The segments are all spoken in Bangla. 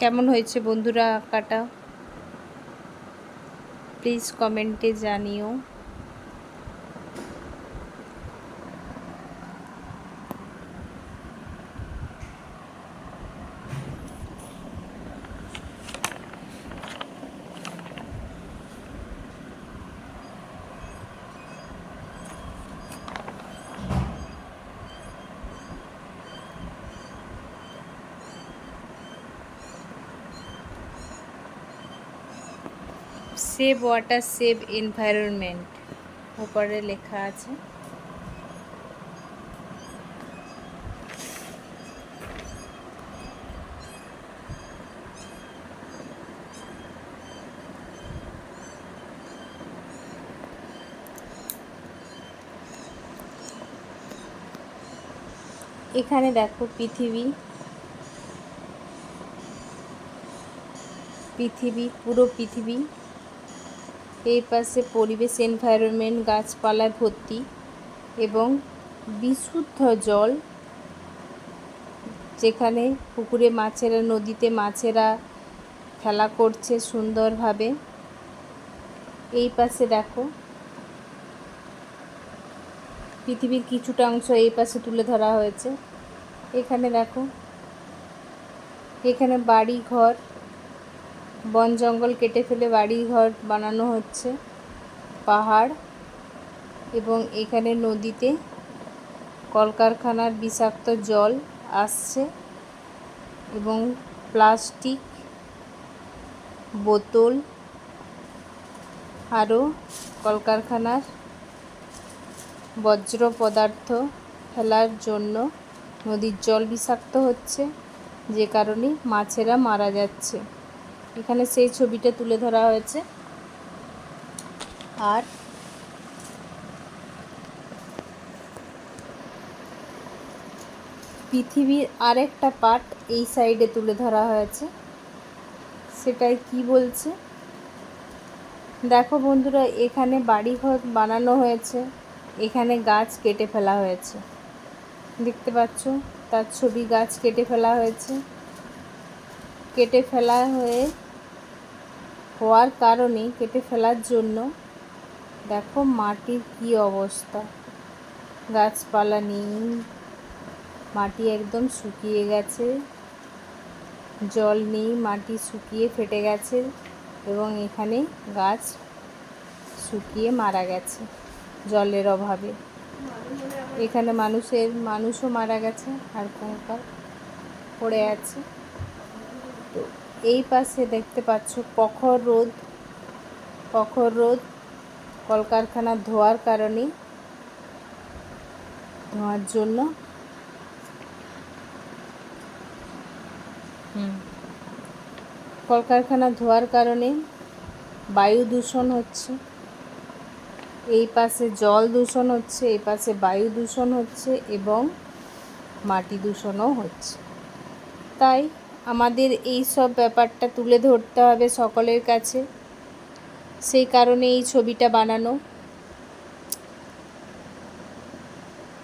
কেমন হয়েছে বন্ধুরা আঁকাটা প্লিজ কমেন্টে জানিও। Save water save environment. উপরে লেখা আছে। এখানে দেখো পৃথিবী। পৃথিবী পুরো পৃথিবী। এই পাশে পরিবেশ এনভায়রনমেন্ট গাছপালায় ভর্তি এবং বিশুদ্ধ জল যেখানে পুকুরে মাছেরা, নদীতে মাছেরা খেলা করছে সুন্দরভাবে। এই পাশে দেখো, পৃথিবীর কিছুটা অংশ এই পাশে তুলে ধরা হয়েছে। এখানে দেখো, এখানে বাড়ি ঘর বন জঙ্গল কেটে ফেলে বাড়ি ঘর বানানো হচ্ছে, পাহাড় এবং এখানে নদীতে কলকারখানার বিষাক্ত জল আসছে এবং প্লাস্টিক বোতল আরও কলকারখানার বজ্র পদার্থ ফেলার জন্য নদীর জল বিষাক্ত হচ্ছে, যে কারণে মাছেরা মারা যাচ্ছে। এখানে সেই ছবিটা তুলে ধরা হয়েছে। আর পৃথিবীর আরেকটা পার্ট এই সাইডে তুলে ধরা হয়েছে। সেটাই কি বলছে? দেখো বন্ধুরা, এখানে বাড়িঘর বানানো হয়েছে। এখানে গাছ কেটে ফেলা হয়েছে। দেখতে পাচ্ছ? তার ছবি গাছ কেটে ফেলা হয়েছে। কেটে ফেলা হয়ে হওয়ার কারণে, কেটে ফেলার জন্য দেখো মাটির কি অবস্থা। গাছপালা নেই, মাটি একদম শুকিয়ে গেছে। জল নেই, মাটি শুকিয়ে ফেটে গেছে এবং এখানে গাছ শুকিয়ে মারা গেছে জলের অভাবে। এখানে মানুষের, মানুষও মারা গেছে আর কঙ্কাল পড়ে আছে। তো এই পাশে দেখতে পাচ্ছ প্রখর রোদ প্রখর রোদ, কলকারখানা ধোয়ার কারণে, ধোয়ার জন্য। কলকারখানা ধোয়ার কারণে বায়ু দূষণ হচ্ছে। এই পাশে জল দূষণ হচ্ছে, এই পাশে বায়ু দূষণ হচ্ছে এবং মাটি দূষণও হচ্ছে। তাই আমাদের এই সব ব্যাপারটা তুলে ধরতে হবে সকলের কাছে। সেই কারণে এই ছবিটা বানানো।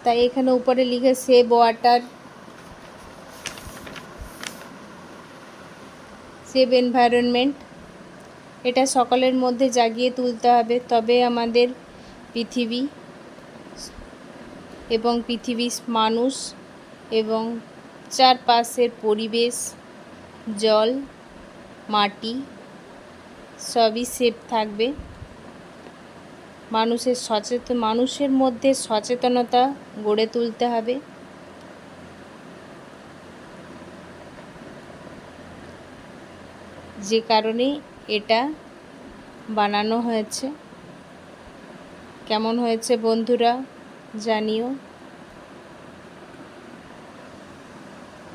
তাই এখানে উপরে লিখে সেভ ওয়াটার সেভ এনভায়রনমেন্ট এটা সকলের মধ্যে জাগিয়ে তুলতে হবে। তবে আমাদের পৃথিবী এবং পৃথিবীর মানুষ এবং চারপাশের পরিবেশ জল, মাটি সবই সেফ থাকবে। মানুষের সচেতন মানুষের মধ্যে সচেতনতা গড়ে তুলতে হবে। যে কারণে এটা বানানো হয়েছে। কেমন হয়েছে বন্ধুরা জানিও।